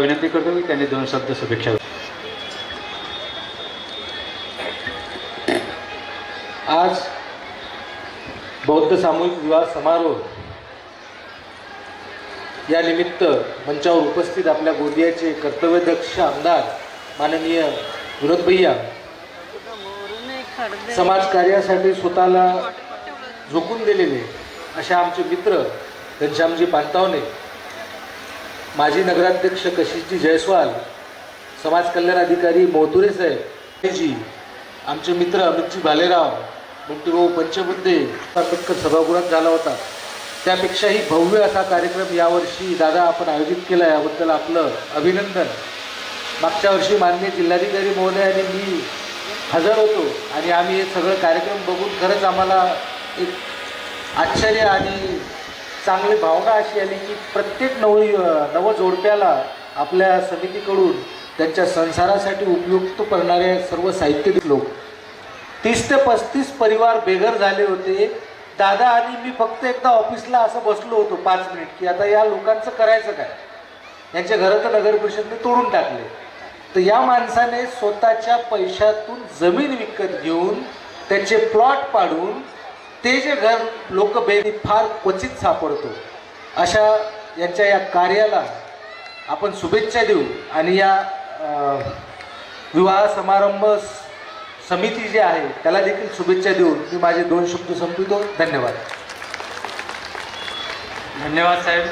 विनंती करतो की त्यांनी दोन शब्द शुभेच्छा आज बौद्ध सामूहिक विवाह समारोह या निमित्त मंचावर उपस्थित आपल्या गोंदियाचे कर्तव्यदक्ष आमदार माननीय विनोद भैया समाज कार्यासाठी स्वतःला झोकून दिलेले अशा आमचे मित्र घनश्यामजी पांतावणे माजी नगराध्यक्ष कशिशजी जयस्वाल समाज कल्याण अधिकारी मोहतुरे साहेब जी आमचे मित्र अमितजी भालेराव बंटीभाऊ पंचबुद्धे आंबेडकर सभागृहात झाला होता. त्यापेक्षाही भव्य असा कार्यक्रम यावर्षी दादा आपण आयोजित केला याबद्दल आपलं अभिनंदन. मागच्या वर्षी माननीय जिल्हाधिकारी महोदय आणि मी हजर होतो आणि आम्ही हे सगळं कार्यक्रम बघून खरंच आम्हाला एक आश्चर्य आणि चांगली भावना अशी आली की प्रत्येक नव नवजोडप्याला आपल्या समितीकडून त्यांच्या संसारासाठी उपयुक्त करणारे सर्व साहित्य लोक तीस ते पस्तीस परिवार बेघर झाले होते. दादा आणि मी फक्त एकदा ऑफिसला असं बसलो होतो पाच मिनिट की आता या लोकांचं करायचं काय? यांचे घरं तर नगर परिषदने तोडून टाकले. तर या माणसाने स्वतःच्या पैशातून जमीन विकत घेऊन त्याचे प्लॉट पाडून ते जे घर लोक फार क्वचित सापडतो अशा यांच्या या कार्याला आपण शुभेच्छा देऊ आणि या विवाह समारंभ समिती जी आहे त्याला देखील शुभेच्छा देऊन मी माझे दोन शब्द संपवितो. धन्यवाद. धन्यवाद साहेब.